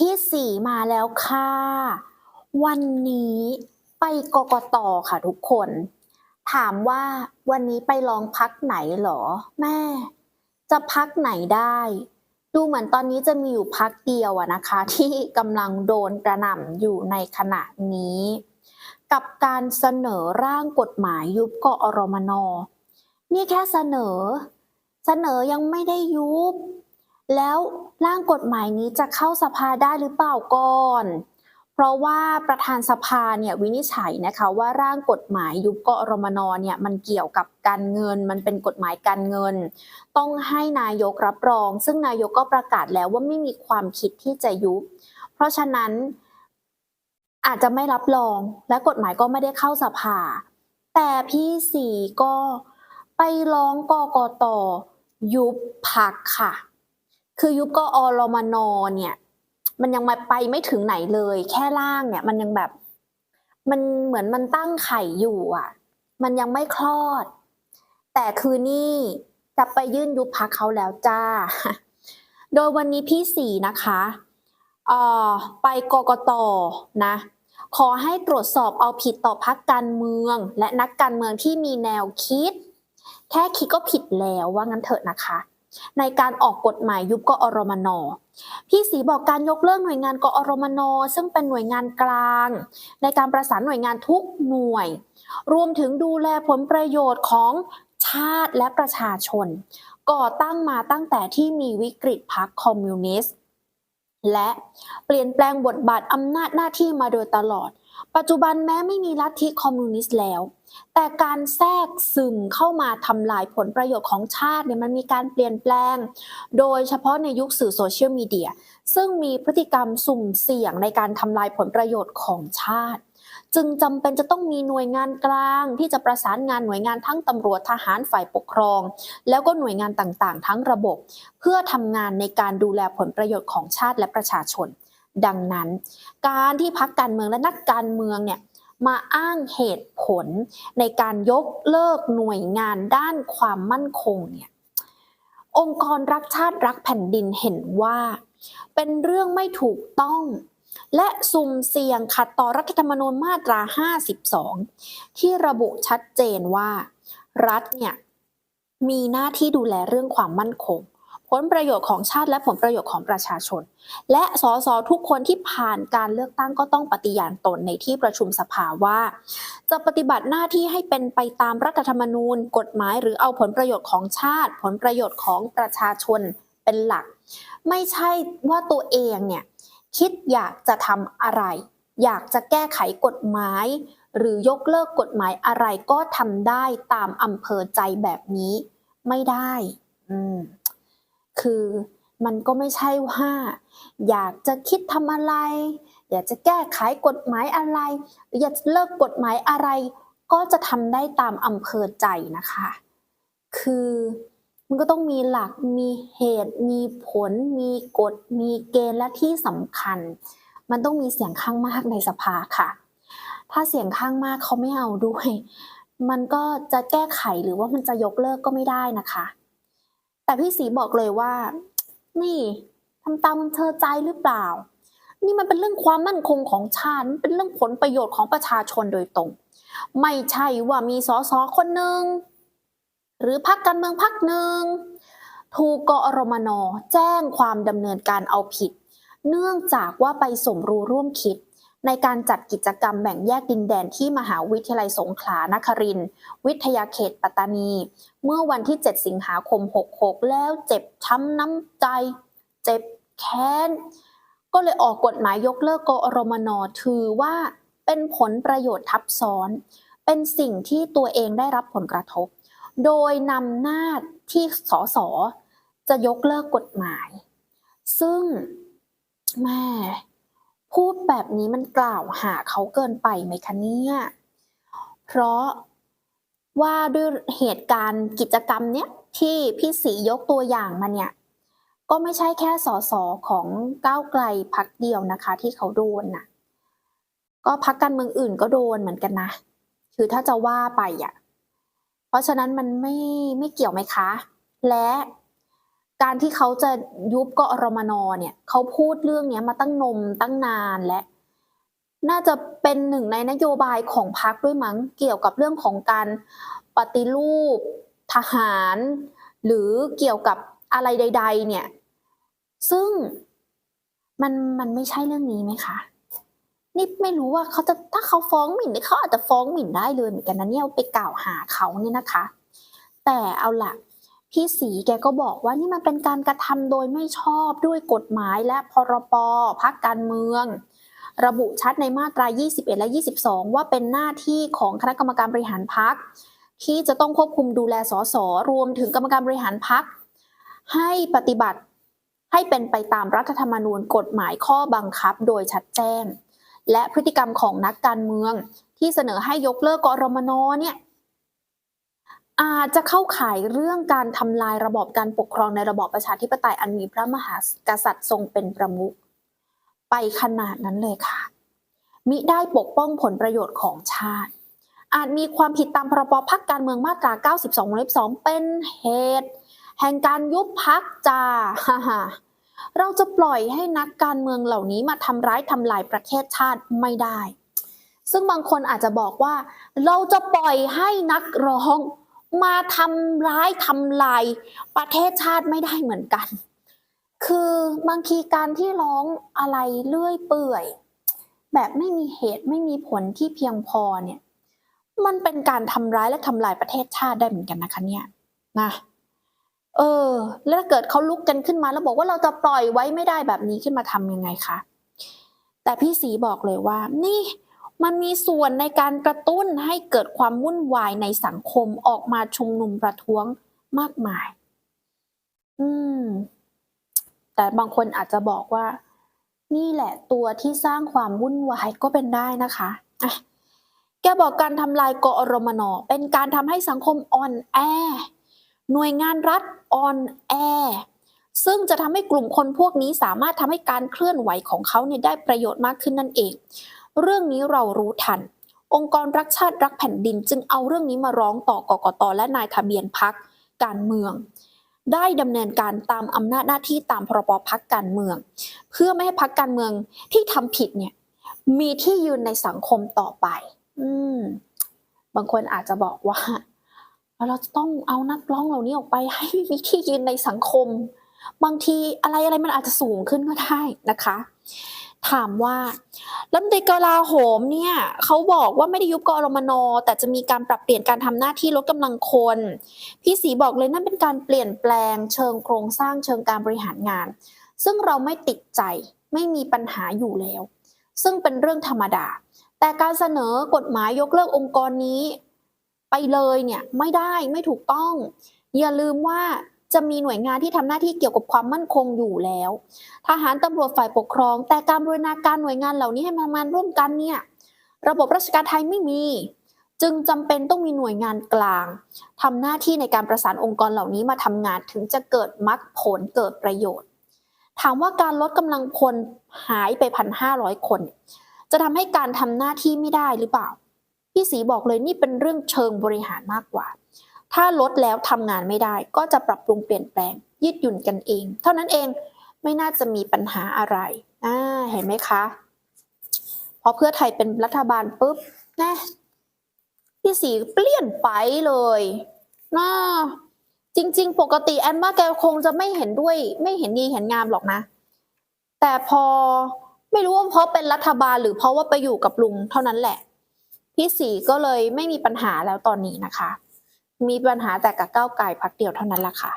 พี่สีมาแล้วค่ะ วันนี้ไปกกตค่ะทุกคน ถามว่าวันนี้ไปลองพักไหนเหรอ แม่ จะพักไหนได้ ดูเหมือนตอนนี้จะมีอยู่พักเดียวอะนะคะ ที่กำลังโดนกระหน่ำอยู่ในขณะนี้ กับการเสนอร่างกฎหมายยุบกอรมนนี่แค่เสนอ เสนอยังไม่ได้ยุบ แล้ว ร่างกฎหมายนี้จะเข้าสภาได้หรือเปล่าก่อน เพราะว่าประธานสภาเนี่ยวินิจฉัยนะคะว่าร่างกฎหมายยุบกอรมนเนี่ยมันเกี่ยวกับการเงิน มันเป็นกฎหมายการเงิน ต้องให้นายกรับรอง ซึ่งนายกก็ประกาศแล้วว่าไม่มีความคิดที่จะยุบ เพราะฉะนั้นอาจจะไม่รับรองและกฎหมายก็ไม่ได้เข้าสภา แต่พี่สีก็ไปร้องกกตยุบพักค่ะ คือยุบกอรมนเนี่ย มันยังมาไปไม่ถึงไหนเลย แค่ร่างเนี่ย มันยังแบบ มันเหมือนมันตั้งไข่อยู่อะ มันยังไม่คลอด แต่คือนี่จะไปยื่นยุบพักเขาแล้วจ้า โดยวันนี้พี่สีนะคะเอ่อไปกกตนะ ขอให้ตรวจสอบเอาผิดต่อพักการเมือง และนักการเมืองที่มีแนวคิด แค่คิดก็ผิดแล้วว่างั้นเถอะนะคะ ในการออกกฎหมายยุบกอรมน พี่สีบอกการยกเลิกหน่วยงานกอรมน ซึ่งเป็นหน่วยงานกลาง ในการประสานหน่วยงานทุกหน่วย รวมถึงดูแลผลประโยชน์ของชาติและประชาชน ก่อตั้งมาตั้งแต่ที่มีวิกฤตพรรคคอมมิวนิสต์และเปลี่ยนแปลงบทบาทอำนาจหน้าที่มาโดยตลอด ปัจจุบันแม้ไม่มีลัทธิคอมมิวนิสต์แล้ว แต่การแทรกซึมเข้ามาทำลายผลประโยชน์ของชาติเนี่ยมันมีการเปลี่ยนแปลง โดยเฉพาะในยุคสื่อโซเชียลมีเดียซึ่งมีพฤติกรรมสุ่มเสี่ยงในการทำลายผลประโยชน์ของชาติ จึงจำเป็นจะต้องมีหน่วยงานกลาง ที่จะประสานงานหน่วยงานทั้งตำรวจทหารฝ่ายปกครอง แล้วก็หน่วยงานต่างๆ ทั้งระบบ เพื่อทำงานในการดูแลผลประโยชน์ของชาติและประชาชน ดังนั้น การที่พักการเมืองและนักการเมืองเนี่ยมาอ้างเหตุผลในการยกเลิกหน่วยงานด้านความมั่นคงเนี่ยองค์กรรักชาติรักแผ่นดินเห็นว่า เป็นเรื่องไม่ถูกต้อง และสุ่มเสี่ยงขัดต่อรัฐธรรมนูญมาตรา 52 ที่ระบุชัดเจนว่า รัฐเนี่ยมีหน้าที่ดูแลเรื่องความมั่นคง ผลประโยชน์ของชาติและผลประโยชน์ของประชาชน และสสทุกคนที่ผ่านการเลือกตั้งก็ต้องปฏิญาณตนในที่ประชุมสภาว่า จะปฏิบัติหน้าที่ให้เป็นไปตามรัฐธรรมนูญ กฎหมาย หรือเอาผลประโยชน์ของชาติ ผลประโยชน์ของประชาชนเป็นหลัก ไม่ใช่ว่าตัวเองเนี่ยคิดอยากจะทำอะไร อยากจะแก้ไขกฎหมาย หรือยกเลิกกฎหมายอะไรก็ทำได้ตามอำเภอใจแบบนี้ ไม่ได้ อืม คือมันก็ไม่ใช่ว่าอยากจะคิดทำอะไร อยากจะแก้ไขกฎหมายอะไรออยากจะเลิกกฎหมายอะไร ก็จะทำได้ตามอำเภอใจนะคะ คือมันก็ต้องมีหลักมีเหตุ มีผล มีกฎ มีเกณฑ์และที่สำคัญ มันต้องมีเสียงข้างมากในสภาค่ะ ถ้าเสียงข้างมากเขาไม่เอาด้วย มันก็จะแก้ไขหรือว่ามันจะยกเลิกก็ไม่ได้นะคะ แต่พี่สีบอกเลยว่า นี่ทำตามอำเภอใจหรือเปล่า นี่มันเป็นเรื่องความมั่นคงของชาติมันเป็นเรื่องผลประโยชน์ของประชาชนโดยตรง ไม่ใช่ว่ามีสสคนหนึ่งหรือพรรคการเมืองพรรคหนึ่งถูกกอรมนแจ้งความดำเนินการเอาผิด เนื่องจากว่าไปสมรู้ร่วมคิด ในการจัดกิจกรรมแบ่งแยกดินแดนที่มหาวิทยาลัยสงขลานครินทร์วิทยาเขตปัตตานี เมื่อวันที่ 7 สิงหาคม 66 แล้วเจ็บช้ำน้ำใจ เจ็บแค้น ก็เลยออกกฎหมายยกเลิกกอรมนถือว่าเป็นผลประโยชน์ทับซ้อน เป็นสิ่งที่ตัวเองได้รับผลกระทบ โดยนำหน้าที่สสจะยกเลิกกฎหมาย ซึ่งแม่ พูดแบบนี้มันกล่าวหาเขาเกินไปไหมคะเนี่ย เพราะว่าด้วยเหตุการณ์กิจกรรมเนี้ยที่พี่สียกตัวอย่างมาเนี่ย ก็ไม่ใช่แค่สสของก้าวไกลพักเดียวนะคะ ที่เขาโดนน่ะก็พักการเมืองอื่นก็โดนเหมือนกันนะ คือถ้าจะว่าไปอะ เพราะฉะนั้นมันไม่ไม่เกี่ยวไหมคะ และ การที่เขาจะยุบกอรมนเนี่ยเขาพูดเรื่องนี้มาตั้งนมตั้งนานและ น่าจะเป็นหนึ่งในนโยบายของพรรคด้วยมั้งเกี่ยวกับเรื่องของการปฏิรูปทหาร หรือเกี่ยวกับอะไรใด ๆ เนี่ย ซึ่งมันมันไม่ใช่เรื่องนี้ไหมคะนี่ไม่รู้ว่าเขาจะถ้าเขาฟ้องหมิ่นเนี่ยเขาอาจจะฟ้องหมิ่นได้เลยเหมือนกันนะเนี่ยไปกล่าวหาเขาเนี่ยนะคะ แต่เอาล่ะ พี่สีแกก็บอกว่านี่มันเป็นการกระทำโดยไม่ชอบด้วยกฎหมายและพรปพักการเมือง ระบุชัดในมาตรา 21 และ 22 ว่าเป็นหน้าที่ของคณะกรรมการบริหารพักที่จะต้องควบคุมดูแลสสรวมถึงกรรมการบริหารพักให้ปฏิบัติให้เป็นไปตามรัฐธรรมนูญกฎหมายข้อบังคับโดยชัดแจ้ง และพฤติกรรมของนักการเมืองที่เสนอให้ยกเลิกกรมนเนี่ย อาจจะเข้าข่ายเรื่องการทำลายระบอบการปกครองในระบอบประชาธิปไตยอันมีพระมหากษัตริย์ทรงเป็นประมุขไปขนาดนั้นเลยค่ะ มิได้ปกป้องผลประโยชน์ของชาติ อาจมีความผิดตามพรบพักการเมืองมาตรา 92วงเล็บ2เป็นเหตุ แห่งการยุบพักจ้าฮ่าฮ่าเราจะปล่อยให้นักการเมืองเหล่านี้มาทำร้ายทำลายประเทศชาติไม่ได้ ซึ่งบางคนอาจจะบอกว่า เราจะปล่อยให้นักร้อง มาทำร้ายทำลายประเทศชาติไม่ได้เหมือนกัน คือบางทีการที่ร้องอะไรเลื่อยเปื่อย แบบไม่มีเหตุไม่มีผลที่เพียงพอเนี่ย มันเป็นการทำร้ายและทำลายประเทศชาติได้เหมือนกันนะคะเนี่ยนะเออ แล้วถ้าเกิดเขาลุกกันขึ้นมาแล้วบอกว่าเราจะปล่อยไว้ไม่ได้แบบนี้ขึ้นมาทำยังไงคะแต่พี่สีบอกเลยว่า นี่ มันมีส่วนในการกระตุ้นให้เกิดความวุ่นวายในสังคมออกมาชุมนุมประท้วงมากมาย อืม แต่บางคนอาจจะบอกว่า นี่แหละตัวที่สร้างความวุ่นวายก็เป็นได้นะคะอะแกบอกการทำลายกอรมนเป็นการทำให้สังคมอ่อนแอ หน่วยงานรัฐอ่อนแอ ซึ่งจะทำให้กลุ่มคนพวกนี้สามารถทำให้การเคลื่อนไหวของเขาเนี่ยได้ประโยชน์มากขึ้นนั่นเอง เรื่องนี้เรารู้ทัน องค์กรรักชาติรักแผ่นดิน จึงเอาเรื่องนี้มาร้องต่อกกตและนายทะเบียนพักการเมือง ได้ดำเนินการตามอำนาจหน้าที่ตามพรบพักการเมือง เพื่อไม่ให้พักการเมืองที่ทำผิดเนี่ยมีที่ยืนในสังคมต่อไป อืม บางคนอาจจะบอกว่า เราจะต้องเอานักร้องเหล่านี้ออกไปให้มีที่ยืนในสังคม บางทีอะไรอะไรมันอาจจะสูงขึ้นก็ได้นะคะ ถามว่ารัฐมนตรีกลาโหมเนี่ยเขาบอกว่าไม่ได้ยุบกอรมนแต่จะมีการปรับเปลี่ยนการทำหน้าที่ลดกำลังคน พี่สีบอกเลยนั่นเป็นการเปลี่ยนแปลงเชิงโครงสร้างเชิงการบริหารงาน ซึ่งเราไม่ติดใจไม่มีปัญหาอยู่แล้ว ซึ่งเป็นเรื่องธรรมดา แต่การเสนอกฎหมายยกเลิกองค์กรนี้ ไปเลยเนี่ยไม่ได้ไม่ถูกต้อง อย่าลืมว่า จะมีหน่วยงานที่ทำหน้าที่เกี่ยวกับความมั่นคงอยู่แล้ว ทหารตำรวจฝ่ายปกครอง แต่การบริณาการหน่วยงานเหล่านี้ให้มามาร่วมกันเนี่ยระบบราชการไทยไม่มี จึงจำเป็นต้องมีหน่วยงานกลางทำหน้าที่ในการประสานองค์กรเหล่านี้มาทำงานถึงจะเกิดมรรคผลเกิดประโยชน์ ถามว่าการลดกำลังพลหายไปพันห้าร้อยคน จะทำให้การทำหน้าที่ไม่ได้หรือเปล่าพี่สีบอกเลยนี่เป็นเรื่องเชิงบริหารมากกว่า ถ้าลดแล้วทำงานไม่ได้ ก็จะปรับปรุงเปลี่ยนแปลง ยืดหยุ่นกันเอง เท่านั้นเองไม่น่าจะมีปัญหาอะไรอ่าเห็นไหมคะพอเพื่อไทยเป็นรัฐบาลปุ๊บนะพี่สีเปลี่ยนไปเลยน่าจริง ๆ ปกติแอนว่าแกคงจะไม่เห็นด้วย ไม่เห็นดีเห็นงามหรอกนะ แต่พอไม่รู้ว่าเพราะเป็นรัฐบาลหรือเพราะว่าไปอยู่กับลุงเท่านั้นแหละ พี่สีก็เลยไม่มีปัญหาแล้วตอนนี้นะคะ มีปัญหาแต่กับก้าวไก่พักเดียวเท่านั้นแหละค่ะ